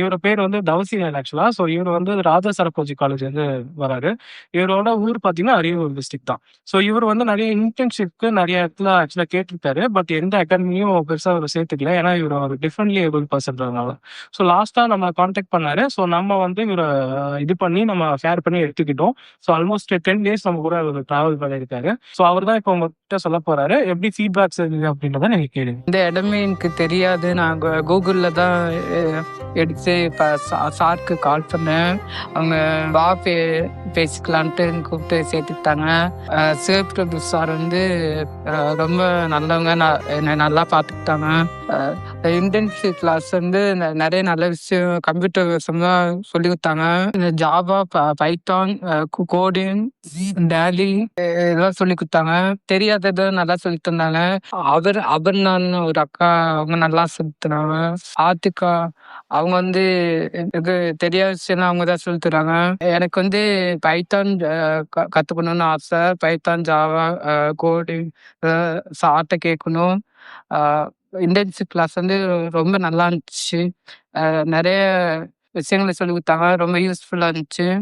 இவரு பேர் வந்து தவசீலன் ஆக்சுவலா. ஸோ இவர் வந்து ராஜா சரபோஜி காலேஜ்லேருந்து வராரு. இவரோட ஊர் பார்த்தீங்கன்னா, அரியலூர் டிஸ்ட்ரிக்ட் தான். ஸோ இவர் வந்து நிறைய இன்டர்ன்ஷிப்க்கு நிறைய இடத்துல ஆக்சுவலா கேட்டிருக்காரு. பட் எந்த அகாடமியும் பெருசா அவர் சேர்த்துக்கல. ஏன்னா, இவர் ஒரு டிஃப்ரெண்ட்லி ஏபிள்ட் பெர்சன்றதுனால. ஸோ லாஸ்ட்டாக நம்ம கான்டாக்ட் பண்ணாரு. ஸோ நம்ம வந்து இவரை இது பண்ணி நம்ம ஃபேர் பண்ணி எடுத்துக்கிட்டோம். ஸோ ஆல்மோஸ்ட் 10 டேஸ் நம்ம கூட அவர் டிராவல் பண்ணியிருக்காரு. ஸோ அவர் தான் இப்போ உங்ககிட்ட சொல்ல போறாரு. எப்படி ஃபீட்பேக்ஸ் இருந்தது அப்படின்றத நீங்க கேளுங்க. இந்த இடமே எனக்கு தெரியாது. நான் கூகுளில் தான் எடுத்து சரி இப்போ சா சாருக்கு கால் பண்ணேன். அவங்க வா பே பேசிக்கலான்ட்டு கூப்பிட்டு சேர்த்துக்கிட்டாங்க. அ சிவபிரபு சார் வந்து ரொம்ப நல்லவங்க. நான் என்னை நல்லா பார்த்துக்கிட்டாங்க. இந்த இன்டர்ன்ஷிப் கிளாஸ் வந்து நிறைய நல்ல விஷயம் கம்ப்யூட்டர் விஷயம்லாம் சொல்லிக் கொடுத்தாங்க இந்த ஜாவா, ப பைத்தான், கோடிங், டேலி இதெல்லாம் சொல்லிக் கொடுத்தாங்க தெரியாதது நல்லா சொல்லி தந்தாங்க. அவர் அபர்ணான் ஒரு அக்கா அவங்க நல்லா சொல்லித் தராங்க. ஆத்திகா அவங்க வந்து எனக்கு தெரியாத விஷயம்லாம் அவங்க தான் சொல்லி தராங்க. எனக்கு வந்து பைத்தான் அ கத்துக்கணும்னு ஆசை. பைத்தான், ஜாவா, கோடிங் சார்ட்டை கேட்கணும். இன்டர்ன்ஷிப் கிளாஸ் வந்து ரொம்ப நல்லா இருந்துச்சு. நிறைய விஷயங்களை சொல்லி கொடுத்தாங்க ரொம்ப யூஸ்ஃபுல்லாக இருந்துச்சு.